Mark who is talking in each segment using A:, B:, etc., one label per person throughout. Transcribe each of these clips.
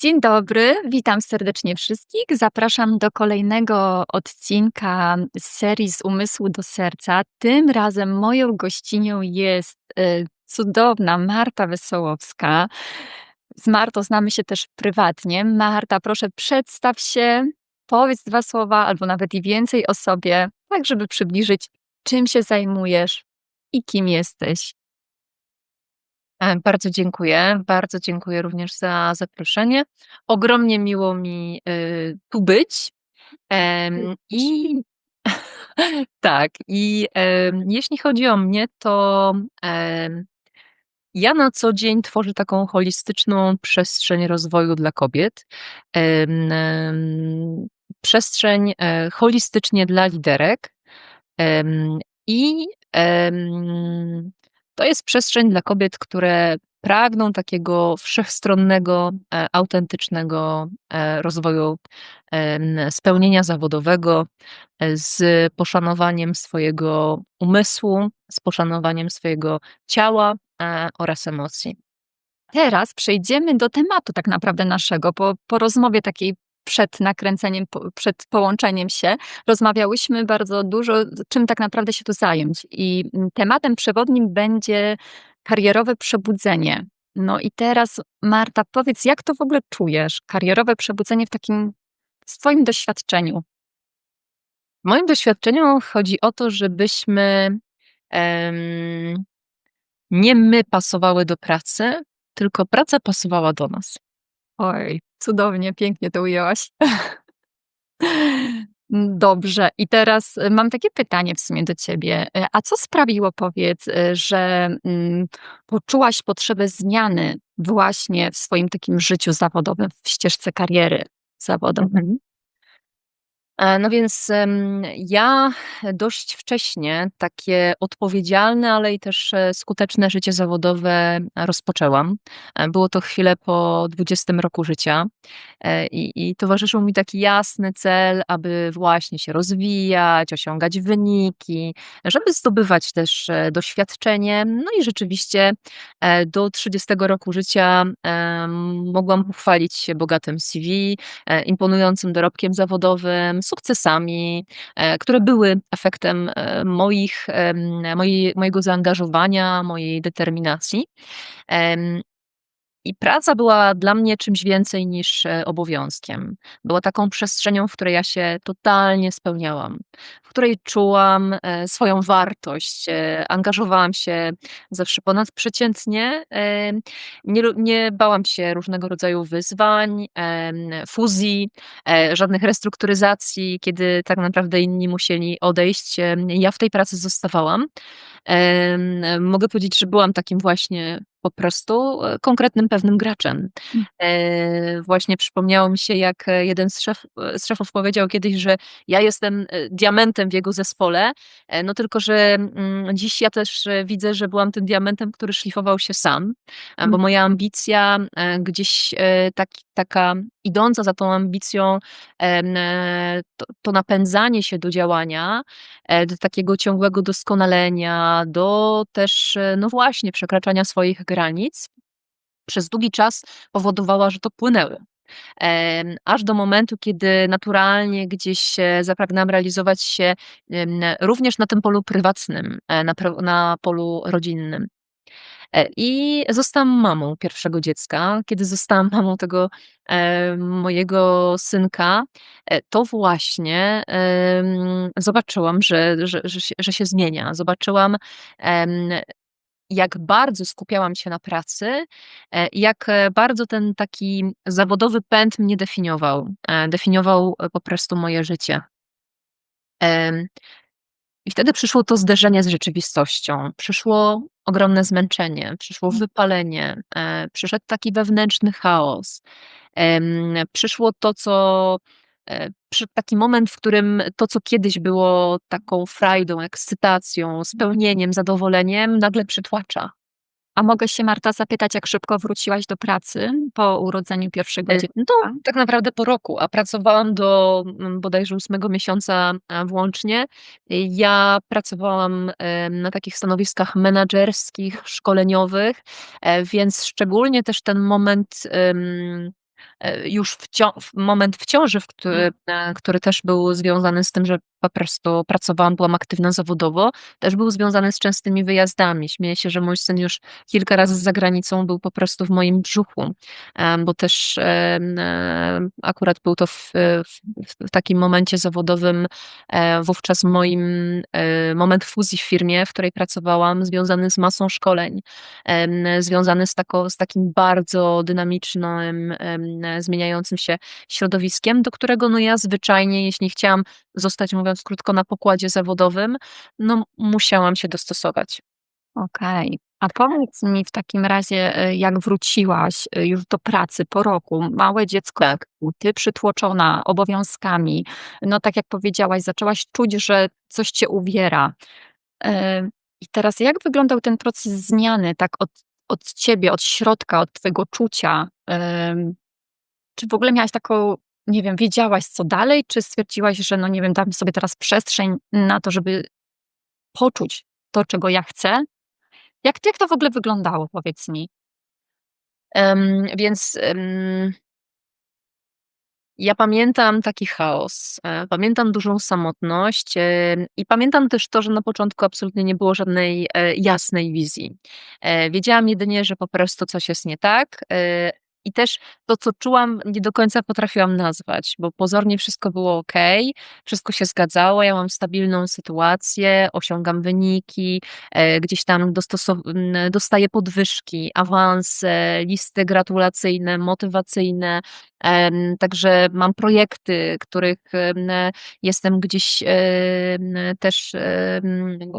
A: Dzień dobry, witam serdecznie wszystkich. Zapraszam do kolejnego odcinka z serii Z umysłu do serca. Tym razem moją gościnią jest y, cudowna Marta Wesołowska. Z Martą znamy się też prywatnie. Marta, proszę przedstaw się, powiedz dwa słowa albo nawet i więcej o sobie, tak żeby przybliżyć, czym się zajmujesz i kim jesteś.
B: E, bardzo dziękuję. Bardzo dziękuję również za zaproszenie. Ogromnie miło mi, y, tu być. Em, i tak, i, em, jeśli chodzi o mnie, to, em, ja na co dzień tworzę taką holistyczną przestrzeń rozwoju dla kobiet. Em, em, przestrzeń, e, holistycznie dla liderek. Em, i, em, to jest przestrzeń dla kobiet, które pragną takiego wszechstronnego, e, autentycznego, e, rozwoju, em, spełnienia zawodowego, e, z poszanowaniem swojego umysłu, z poszanowaniem swojego ciała, e, oraz emocji.
A: Teraz przejdziemy do tematu tak naprawdę naszego. Po, po rozmowie takiej przed nakręceniem, przed połączeniem się, rozmawiałyśmy bardzo dużo, czym tak naprawdę się tu zająć. I mm, tematem przewodnim będzie karierowe przebudzenie. No i teraz, Marta, powiedz, jak to w ogóle czujesz? Karierowe przebudzenie w takim swoim doświadczeniu.
B: W moim doświadczeniu chodzi o to, żebyśmy em, nie my pasowały do pracy, tylko praca pasowała do nas.
A: Oj, cudownie, pięknie to ujęłaś. Dobrze. I teraz y, mam takie pytanie w sumie do ciebie. Y, a co sprawiło, powiedz, y, że mm, poczułaś potrzebę zmiany właśnie w swoim takim życiu zawodowym, w ścieżce kariery zawodowej?
B: Mhm. E, no więc ja dość wcześnie takie odpowiedzialne, ale i też e, skuteczne życie zawodowe rozpoczęłam. E, było to chwilę po 20 roku życia i, i towarzyszył mi taki jasny cel, aby właśnie się rozwijać, osiągać wyniki, żeby zdobywać też doświadczenie. No i rzeczywiście do 30 roku życia mogłam pochwalić się bogatym CV, imponującym dorobkiem zawodowym, sukcesami, e, które były efektem e, moich, mojego zaangażowania, mojej determinacji. I praca była dla mnie czymś więcej niż e, obowiązkiem. Była taką przestrzenią, w której ja się totalnie spełniałam, w której czułam e, swoją wartość, e, angażowałam się zawsze ponadprzeciętnie, nie, nie bałam się różnego rodzaju wyzwań, fuzji, żadnych restrukturyzacji, kiedy tak naprawdę inni musieli odejść. Ja w tej pracy zostawałam. Mogę powiedzieć, że byłam takim właśnie po prostu e, konkretnym pewnym graczem.
A: Mm.
B: E, właśnie przypomniało mi się, jak e, jeden z, szef, z szefów powiedział kiedyś, że ja jestem diamentem w jego zespole, no tylko, że mm, dziś ja też widzę, że byłam tym diamentem, który szlifował się sam, bo
A: Mm.
B: moja ambicja gdzieś tak, taka idąca za tą ambicją, to, to napędzanie się do działania, do takiego ciągłego doskonalenia, do też, no właśnie, przekraczania swoich granic, przez długi czas powodowała, że to płynęły. Aż do momentu, kiedy naturalnie gdzieś zapragnęłam realizować się również na tym polu prywatnym, e, na, na polu rodzinnym. E, I zostałam mamą pierwszego dziecka. Kiedy zostałam mamą tego e, mojego synka, e, to właśnie zobaczyłam, że, że, że, się, że się zmienia. Zobaczyłam, jak bardzo skupiałam się na pracy, e, jak e, bardzo ten taki zawodowy pęd mnie definiował. E, definiował po prostu moje życie. I wtedy przyszło to zderzenie z rzeczywistością. Przyszło ogromne zmęczenie, przyszło
A: Mm.
B: wypalenie, przyszedł taki wewnętrzny chaos. Przyszło to, co przyszedł taki moment, w którym to, co kiedyś było taką frajdą, ekscytacją, spełnieniem, zadowoleniem, nagle przytłacza.
A: A mogę się, Marta, zapytać, jak szybko wróciłaś do pracy po urodzeniu pierwszego
B: E,
A: dziecka?
B: no to tak naprawdę po roku, a pracowałam do mm, bodajże ósmego miesiąca a, włącznie. Ja pracowałam na takich stanowiskach menedżerskich, szkoleniowych, e, więc szczególnie też ten moment e, już w cio w moment w ciąży, w który e, który też był związany z tym, że po prostu pracowałam, byłam aktywna zawodowo, też był związany z częstymi wyjazdami. Śmieję się, że mój syn już kilka razy za granicą był po prostu w moim brzuchu, bo też, e, akurat był to w w takim momencie zawodowym, e, wówczas moim e, moment fuzji w firmie, w której pracowałam, związany z masą szkoleń, związany z tako z takim bardzo dynamicznym, zmieniającym się środowiskiem, do którego, no, ja zwyczajnie, jeśli chciałam zostać, mówiąc krótko, na pokładzie zawodowym, no, musiałam się dostosować.
A: Okej. A powiedz mi w takim razie, e, jak wróciłaś, e, już do pracy po roku, małe dziecko,
B: Tak.
A: ty przytłoczona obowiązkami, no tak jak powiedziałaś, zaczęłaś czuć, że coś cię uwiera. I teraz jak wyglądał ten proces zmiany tak od od ciebie, od środka, od twojego czucia? Czy w ogóle miałaś taką, nie wiem, wiedziałaś co dalej, czy stwierdziłaś, że no nie wiem, dam sobie teraz przestrzeń na to, żeby poczuć to, czego ja chcę? Jak jak to w ogóle wyglądało, powiedz mi?
B: Em, więc, em ja pamiętam taki chaos, e, pamiętam dużą samotność, e, i pamiętam też to, że na początku absolutnie nie było żadnej, e, jasnej wizji. Wiedziałam jedynie, że po prostu coś jest nie tak, i też to, co czułam, nie do końca potrafiłam nazwać, bo pozornie wszystko było okej, wszystko się zgadzało, ja mam stabilną sytuację, osiągam wyniki, e, gdzieś tam dostaję podwyżki, awanse, listy gratulacyjne, motywacyjne, także mam projekty, których, em, jestem gdzieś, też,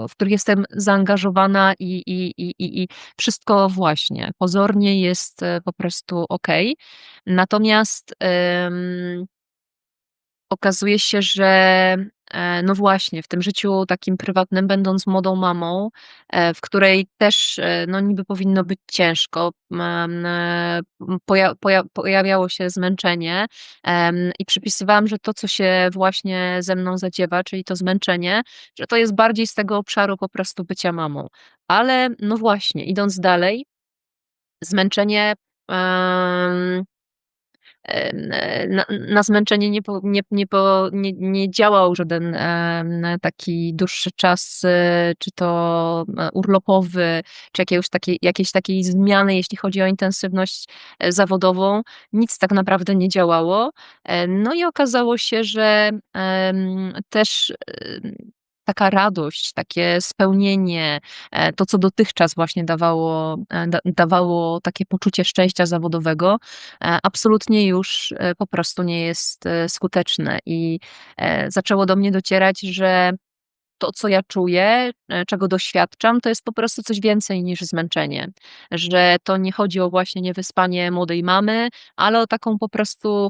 B: w których jestem zaangażowana i i i i wszystko właśnie pozornie jest, e, po prostu okej. Natomiast, okazuje się, że, e, no właśnie, w tym życiu takim prywatnym, będąc młodą mamą, e, w której też, e, no niby powinno być ciężko, poja poja pojawiało się zmęczenie, i przypisywałam, że to, co się właśnie ze mną zadziewa, czyli to zmęczenie, że to jest bardziej z tego obszaru po prostu bycia mamą. Ale no właśnie, idąc dalej, zmęczenie, na na zmęczenie nie po nie nie po nie nie działał żaden, taki dłuższy czas, e, czy to, e, urlopowy, czy jakiegoś takiej jakiejś takiej zmiany, jeśli chodzi o intensywność, e, zawodową. Nic tak naprawdę nie działało. No i okazało się, że, też, taka radość, takie spełnienie, e, to, co dotychczas właśnie dawało, e, da dawało takie poczucie szczęścia zawodowego, e, absolutnie już, po prostu nie jest, skuteczne. I, zaczęło do mnie docierać, że to, co ja czuję, e, czego doświadczam, to jest po prostu coś więcej niż zmęczenie. Że to nie chodzi o właśnie niewyspanie młodej mamy, ale o taką po prostu,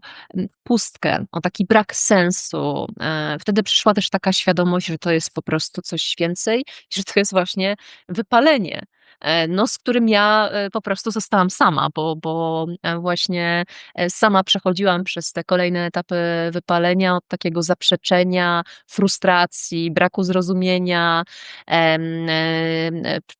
B: pustkę, o taki brak sensu. E, wtedy przyszła też taka świadomość, że to jest po prostu coś więcej, że to jest właśnie wypalenie, no, z którym ja, e, po prostu zostałam sama, bo bo, e, właśnie, e, sama przechodziłam przez te kolejne etapy wypalenia, od takiego zaprzeczenia, frustracji, braku zrozumienia, e,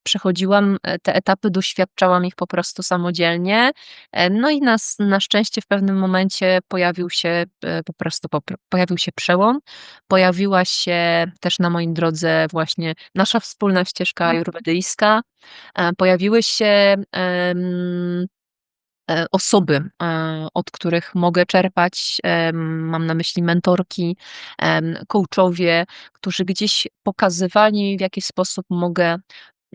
B: przechodziłam, e, te etapy, doświadczałam ich po prostu samodzielnie, e, no i nas na szczęście w pewnym momencie pojawił się, e, po prostu po pojawił się przełom, pojawiła się też na mojej drodze właśnie nasza wspólna ścieżka
A: Mhm.
B: E, pojawiły się, e, osoby, e, od których mogę czerpać, mam na myśli mentorki, coachowie, którzy gdzieś pokazywali, w jaki sposób mogę,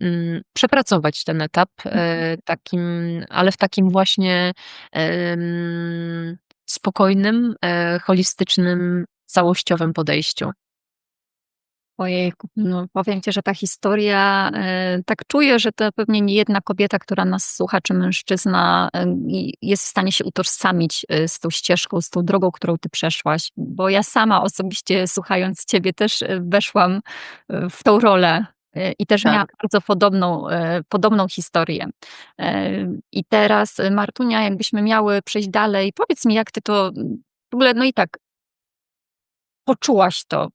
B: mm, przepracować ten etap,
A: Mhm.
B: takim ale w takim właśnie, spokojnym, holistycznym, całościowym podejściu.
A: Ojejku, no powiem ci, że ta historia, e, tak czuję, że to pewnie niejedna kobieta, która nas słucha, czy mężczyzna, e, jest w stanie się utożsamić, e, z tą ścieżką, z tą drogą, którą ty przeszłaś. Bo ja sama osobiście, słuchając ciebie, też, weszłam, w tą rolę, i też miałam
B: Tak.
A: bardzo podobną, podobną historię. I teraz, Martunia, jakbyśmy miały przejść dalej, powiedz mi, jak ty to, w ogóle, no i tak poczułaś to,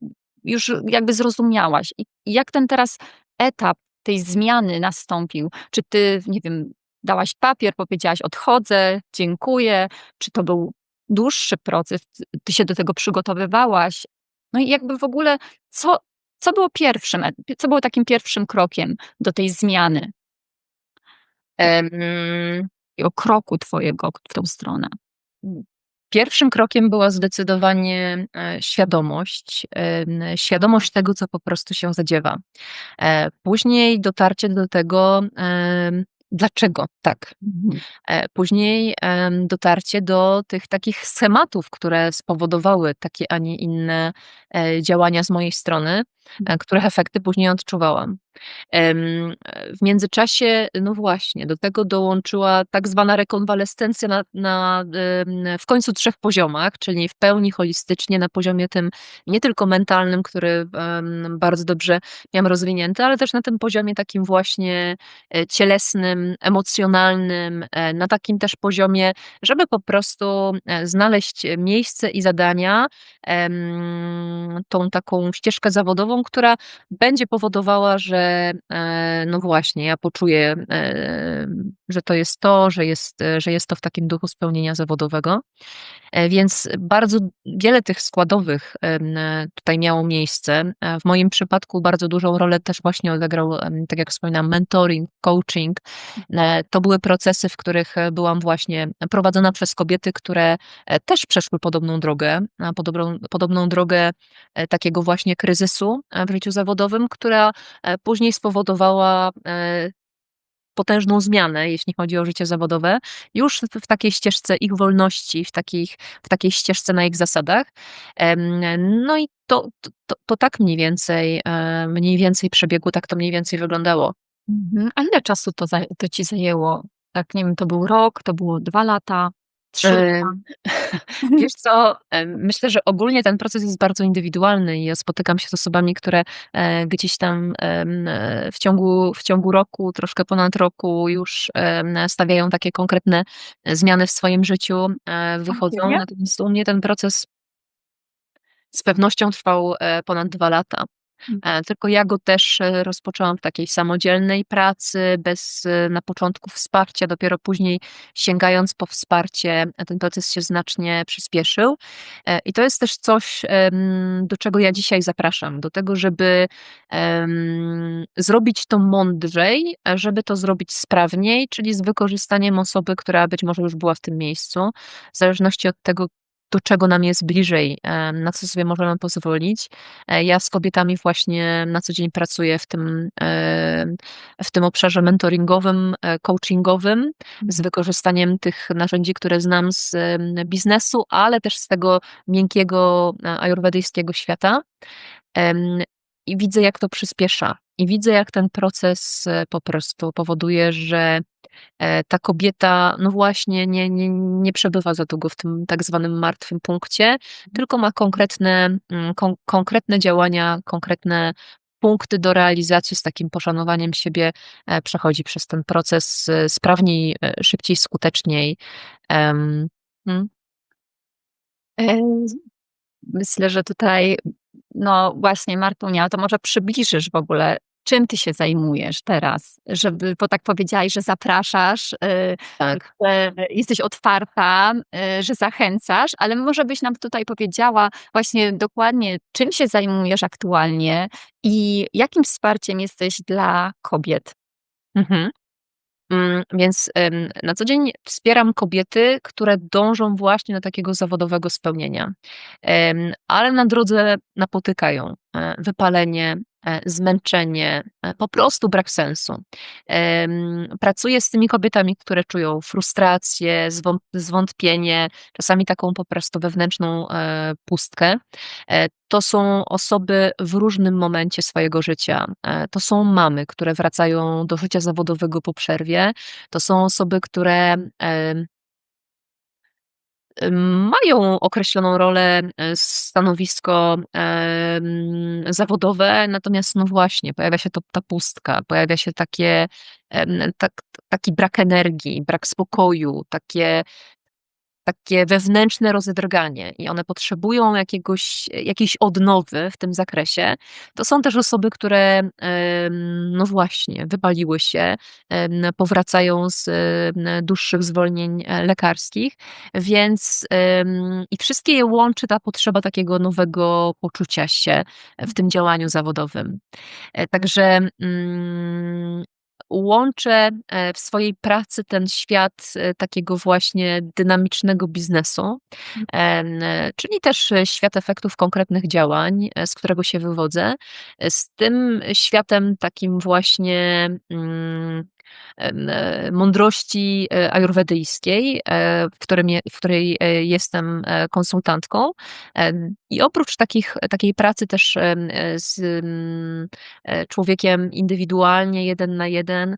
A: już jakby zrozumiałaś. I jak ten teraz etap tej zmiany nastąpił? Czy ty, nie wiem, dałaś papier, powiedziałaś: "Odchodzę, dziękuję"? Czy to był dłuższy proces, ty się do tego przygotowywałaś? No i jakby w ogóle co co było pierwszym e co było takim pierwszym krokiem do tej zmiany?
B: Em
A: Takiego kroku twojego w tą stronę.
B: Pierwszym krokiem była zdecydowanie, e, świadomość, świadomość tego, co po prostu się zadziewa. E, później dotarcie do tego, dlaczego tak.
A: Mhm.
B: E, później, dotarcie do tych takich schematów, które spowodowały takie, a nie inne, działania z mojej strony, e, których efekty później odczuwałam. E, w międzyczasie, no właśnie, do tego dołączyła tak zwana rekonwalescencja na na w końcu 3 poziomach, czyli w pełni holistycznie na poziomie tym nie tylko mentalnym, który, bardzo dobrze miałam rozwinięty, ale też na tym poziomie takim właśnie, e, cielesnym, emocjonalnym, e, na takim też poziomie, żeby po prostu, znaleźć miejsce i zadania, tą taką ścieżkę zawodową, która będzie powodowała, że, e, no właśnie, ja poczuję, em, że to jest to, że jest że jest to w takim duchu spełnienia zawodowego. E, więc bardzo wiele tych składowych, tutaj miało miejsce. E, w moim przypadku bardzo dużą rolę też właśnie odegrał, tak jak wspominałam, mentoring, coaching. E, to były procesy, w których, byłam właśnie prowadzona przez kobiety, które, e, też przeszły podobną drogę, podobną podobną drogę, e, takiego właśnie kryzysu, e, w życiu zawodowym, która, e, później spowodowała, e, potężną zmianę, jeśli chodzi o życie zawodowe, już w takiej ścieżce ich wolności, w takich w takiej ścieżce na ich zasadach. No i to to to tak mniej więcej, e, mniej więcej przebiegło, tak to mniej więcej wyglądało.
A: Mhm. A ile czasu to to ci zajęło? Tak, nie wiem, to był rok, to było 2 lata, 3 lata?
B: Ym, wiesz co, myślę, że ogólnie ten proces jest bardzo indywidualny i ja spotykam się z osobami, które, e, gdzieś tam, e, w ciągu w ciągu roku, troszkę ponad roku już, stawiają takie konkretne zmiany w swoim życiu, e, wychodzą. Natomiast u mnie ten proces z pewnością trwał, e, ponad 2 lata.
A: Mm.
B: E, tylko ja go też, e, rozpoczęłam w takiej samodzielnej pracy, bez, na początku wsparcia, dopiero później sięgając po wsparcie, ten proces się znacznie przyspieszył. E, i to jest też coś, do czego ja dzisiaj zapraszam, do tego, żeby, zrobić to mądrzej, żeby to zrobić sprawniej, czyli z wykorzystaniem osoby, która być może już była w tym miejscu, w zależności od tego, do czego nam jest bliżej, e, na co sobie możemy pozwolić. E, ja z kobietami właśnie na co dzień pracuję w tym, e, w tym obszarze mentoringowym, e, coachingowym, z wykorzystaniem tych narzędzi, które znam z, biznesu, ale też z tego miękkiego, ajurwedyjskiego świata. Em, i widzę, jak to przyspiesza. I widzę, jak ten proces, po prostu powoduje, że, e, ta kobieta, no właśnie, nie nie nie przebywa za długo w tym tak zwanym martwym punkcie, tylko ma konkretne, mm, kon konkretne działania, konkretne punkty do realizacji, z takim poszanowaniem siebie, e, przechodzi przez ten proces, sprawniej, e, szybciej, skuteczniej. Mm.
A: E, myślę, że tutaj, no właśnie Martunia, to może przybliżysz w ogóle, czym ty się zajmujesz teraz? Żeby bo tak powiedziałaś, że zapraszasz, y,
B: Tak.
A: że jesteś otwarta, y, że zachęcasz, ale może byś nam tutaj powiedziała właśnie dokładnie, czym się zajmujesz aktualnie i jakim wsparciem jesteś dla kobiet?
B: Mhm. Mm, więc, na co dzień wspieram kobiety, które dążą właśnie do takiego zawodowego spełnienia, ale na drodze napotykają, e, wypalenie, zmęczenie, e, po prostu brak sensu. Pracuję z tymi kobietami, które czują frustrację, zwąt zwątpienie, czasami taką po prostu wewnętrzną, e, pustkę. E, to są osoby w różnym momencie swojego życia. E, to są mamy, które wracają do życia zawodowego po przerwie. To są osoby, które, mają określoną rolę, e, stanowisko, em, zawodowe, natomiast no właśnie, pojawia się to ta pustka, pojawia się takie, tak taki brak energii, brak spokoju, takie takie wewnętrzne rozedrganie i one potrzebują jakiegoś jakiejś odnowy w tym zakresie, to są też osoby, które, no właśnie, wypaliły się, powracają z, dłuższych zwolnień, e, lekarskich, więc, i wszystkie je łączy ta potrzeba takiego nowego poczucia się w tym działaniu zawodowym. E, także, mm, łączę, e, w swojej pracy ten świat, e, takiego właśnie dynamicznego biznesu, em, czyli też świat efektów konkretnych działań, e, z którego się wywodzę, z tym światem takim właśnie, mm, mądrości, e, ajurwedyjskiej, e, w którym w której, e, jestem, e, konsultantką. I oprócz takich takiej pracy też, z, e, człowiekiem indywidualnie, jeden na jeden,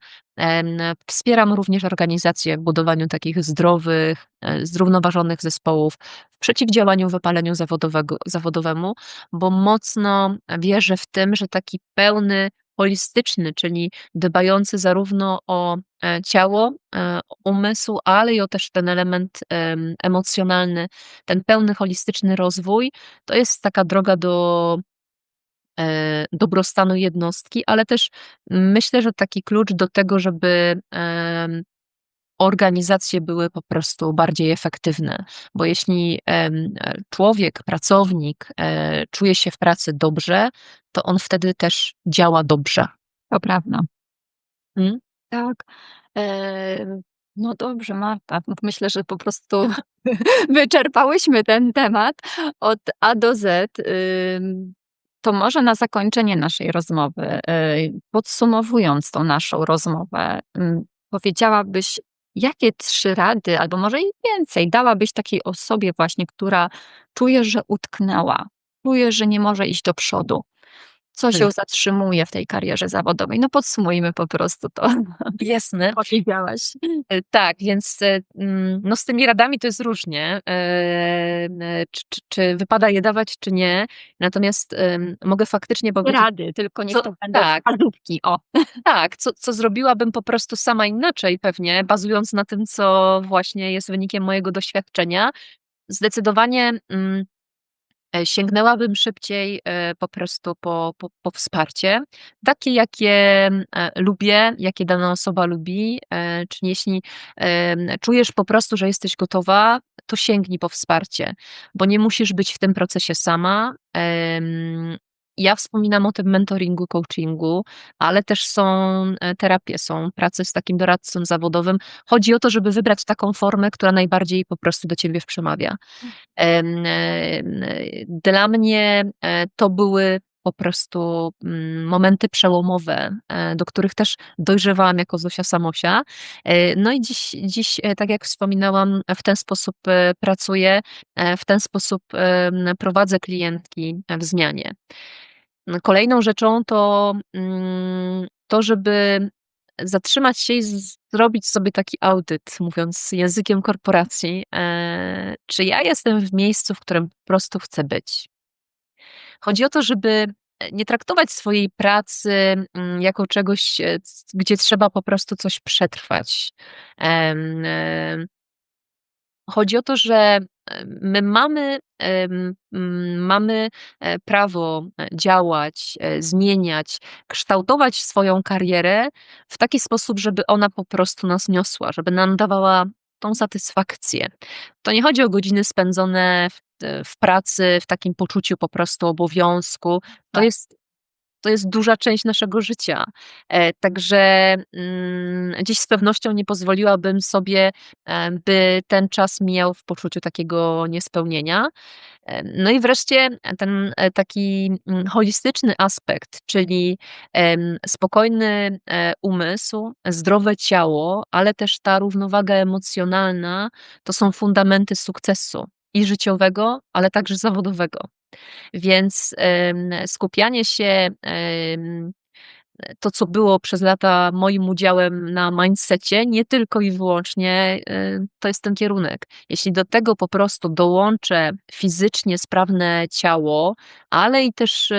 B: wspieram również organizacje w budowaniu takich zdrowych, e, zrównoważonych zespołów, w przeciwdziałaniu wypaleniu zawodowego zawodowemu, bo mocno wierzę w tym, że taki pełny, holistyczny, czyli dbający zarówno o, e, ciało, e, umysł, ale i o też ten element, em, emocjonalny, ten pełny holistyczny rozwój, to jest taka droga do e, dobrostanu jednostki, ale też myślę, że taki klucz do tego, żeby, organizacje były po prostu bardziej efektywne, bo jeśli, człowiek, pracownik, e, czuje się w pracy dobrze, to on wtedy też działa dobrze.
A: To prawda.
B: Mhm.
A: Tak. Em, no dobrze, Marta, myślę, że po prostu wyczerpałyśmy ten temat od A do Z. To może na zakończenie naszej rozmowy, y, podsumowując tą naszą rozmowę, powiedziałabyś, jakie 3 rady, albo może i więcej, dałabyś takiej osobie właśnie, która czuje, że utknęła, czuje, że nie może iść do przodu? Co się zatrzymuje w tej karierze zawodowej? No podsumujmy po prostu to,
B: Jasne.
A: powiedziałaś.
B: E, tak, więc, e, mm, no z tymi radami to jest różnie, e, czy czy czy wypada je dawać, czy nie. Natomiast, mogę faktycznie
A: Nie
B: powiedzieć
A: rady, tylko niech
B: co
A: to będą
B: tak.
A: o.
B: Tak, co co zrobiłabym po prostu sama inaczej pewnie, bazując na tym, co właśnie jest wynikiem mojego doświadczenia. Zdecydowanie, mm, sięgnęłabym szybciej, e, po prostu po po po wsparcie, takie jakie, e, lubię, jakie dana osoba lubi, e, czyli jeśli, czujesz po prostu, że jesteś gotowa, to sięgnij po wsparcie, bo nie musisz być w tym procesie sama. Ja wspominam o tym mentoringu, coachingu, ale też są, e, terapie, są prace z takim doradcą zawodowym. Chodzi o to, żeby wybrać taką formę, która najbardziej po prostu do ciebie przemawia. Em, em, dla mnie, e, to były po prostu, mm, momenty przełomowe, e, do których też dojrzewałam jako Zosia Samosia. E, no i dziś dziś, e, tak jak wspominałam, w ten sposób, e, pracuję, e, w ten sposób, prowadzę klientki w zmianie. Kolejną rzeczą to, mm, to żeby zatrzymać się i zrobić sobie taki audyt, mówiąc językiem korporacji, e, czy ja jestem w miejscu, w którym po prostu chcę być. Chodzi o to, żeby, nie traktować swojej pracy, mm, jako czegoś, e, gdzie trzeba po prostu coś przetrwać. E chodzi o to, że, my mamy, mamy, e, prawo, e, działać, e, zmieniać, kształtować swoją karierę w taki sposób, żeby ona po prostu nas niosła, żeby nam dawała tą satysfakcję. To nie chodzi o godziny spędzone w w pracy, w takim poczuciu po prostu obowiązku. To
A: Tak.
B: jest to jest duża część naszego życia. E, także, mm, dziś z pewnością nie pozwoliłabym sobie, by ten czas mijał w poczuciu takiego niespełnienia. E, no i wreszcie ten, e, taki, mm, holistyczny aspekt, czyli, spokojny, umysł, zdrowe ciało, ale też ta równowaga emocjonalna to są fundamenty sukcesu i życiowego, ale także zawodowego. Więc, skupianie się, to co było przez lata moim udziałem na mindsetie, nie tylko i wyłącznie, y, to jest ten kierunek. Jeśli do tego po prostu dołączę fizycznie sprawne ciało, ale i też,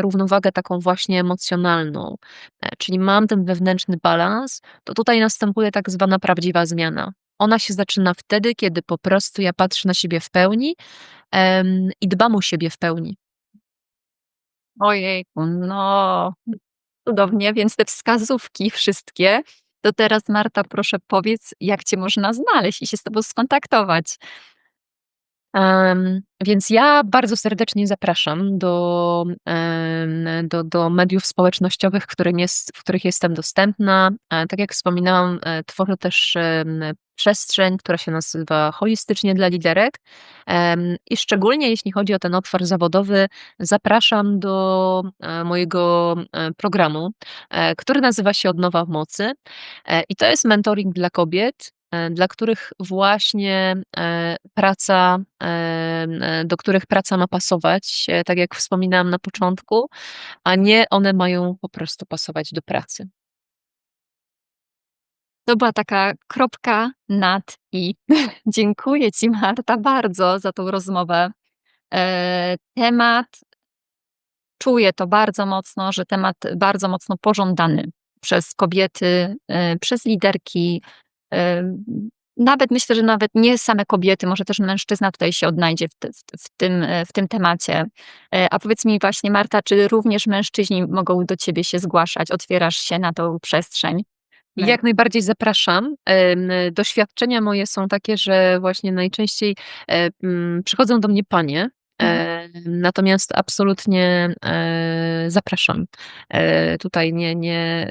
B: równowagę taką właśnie emocjonalną, e, czyli mam ten wewnętrzny balans, to tutaj następuje tak zwana prawdziwa zmiana. Ona się zaczyna wtedy, kiedy po prostu ja patrzę na siebie w pełni, i dbam o siebie w pełni.
A: Ojejku, no cudownie, więc te wskazówki wszystkie, to teraz Marta proszę powiedz, jak cię można znaleźć i się z tobą skontaktować?
B: Em, więc ja bardzo serdecznie zapraszam do, do do mediów społecznościowych, jest w których jestem dostępna. E, tak jak wspominałam, e, tworzę też, przestrzeń, która się nazywa Holistycznie dla liderek. I szczególnie jeśli chodzi o ten obszar zawodowy, zapraszam do, e, mojego, programu, który nazywa się Odnowa w mocy. I to jest mentoring dla kobiet, dla których właśnie, e, praca, e, do których praca ma pasować, e, tak jak wspominałam na początku, a nie one mają po prostu pasować do pracy.
A: To była taka kropka nad i. Dziękuję ci Marta bardzo za tą rozmowę. E, temat czuję to bardzo mocno, że temat bardzo mocno pożądany przez kobiety, e, przez liderki. Nawet myślę, że nawet nie same kobiety, może też mężczyzna tutaj się odnajdzie w ty w tym, e, w tym temacie. E, a powiedz mi właśnie Marta, czy również mężczyźni mogą do ciebie się zgłaszać? Otwierasz się na tą przestrzeń?
B: Jak najbardziej zapraszam. Doświadczenia moje są takie, że właśnie najczęściej, e, mm, przychodzą do mnie panie, natomiast absolutnie, e, zapraszam. E, tutaj nie nie,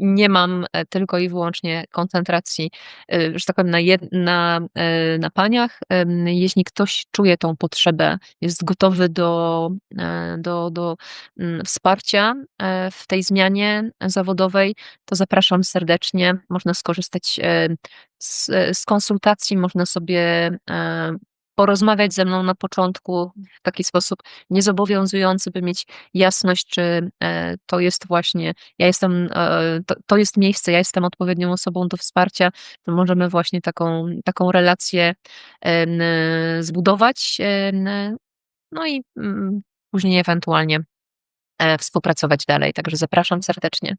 B: nie mam, e, tylko i wyłącznie koncentracji, e, że tak powiem na jed na, e, na paniach. Jeśli ktoś czuje tą potrzebę, jest gotowy do, e, do do, mm, wsparcia, e, w tej zmianie zawodowej, to zapraszam serdecznie. Można skorzystać, e, z z konsultacji, można sobie, e, porozmawiać ze mną na początku w taki sposób niezobowiązujący, by mieć jasność, czy, e, to jest właśnie ja jestem, e, to to jest miejsce, ja jestem odpowiednią osobą do wsparcia, to możemy właśnie taką taką relację, em, zbudować, no i, mm, później ewentualnie, e, współpracować dalej. Także zapraszam serdecznie.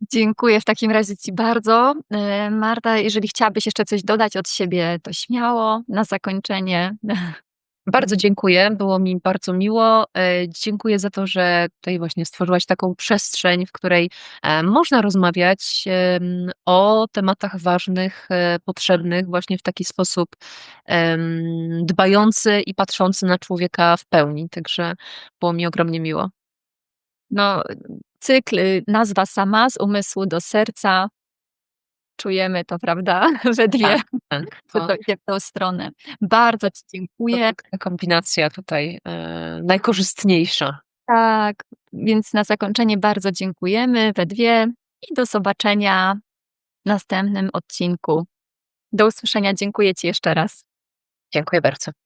A: Dziękuję w takim razie ci bardzo. E, Marta, jeżeli chciałabyś jeszcze coś dodać od siebie, to śmiało na zakończenie.
B: Bardzo dziękuję, było mi bardzo miło. E, dziękuję za to, że tutaj właśnie stworzyłaś taką przestrzeń, w której, e, można rozmawiać, o tematach ważnych, potrzebnych właśnie w taki sposób, dbający i patrzący na człowieka w pełni. Także było mi ogromnie miło.
A: No, cykl, y, nazwa sama „Z umysłu do serca”. Czujemy to, prawda? We dwie,
B: Tak, tak. To
A: to w tą stronę. Bardzo ci
B: to
A: dziękuję.
B: taka kombinacja tutaj, e, najkorzystniejsza.
A: Tak, więc na zakończenie bardzo dziękujemy we dwie i do zobaczenia w następnym odcinku. Do usłyszenia. Dziękuję ci jeszcze raz.
B: Dziękuję bardzo.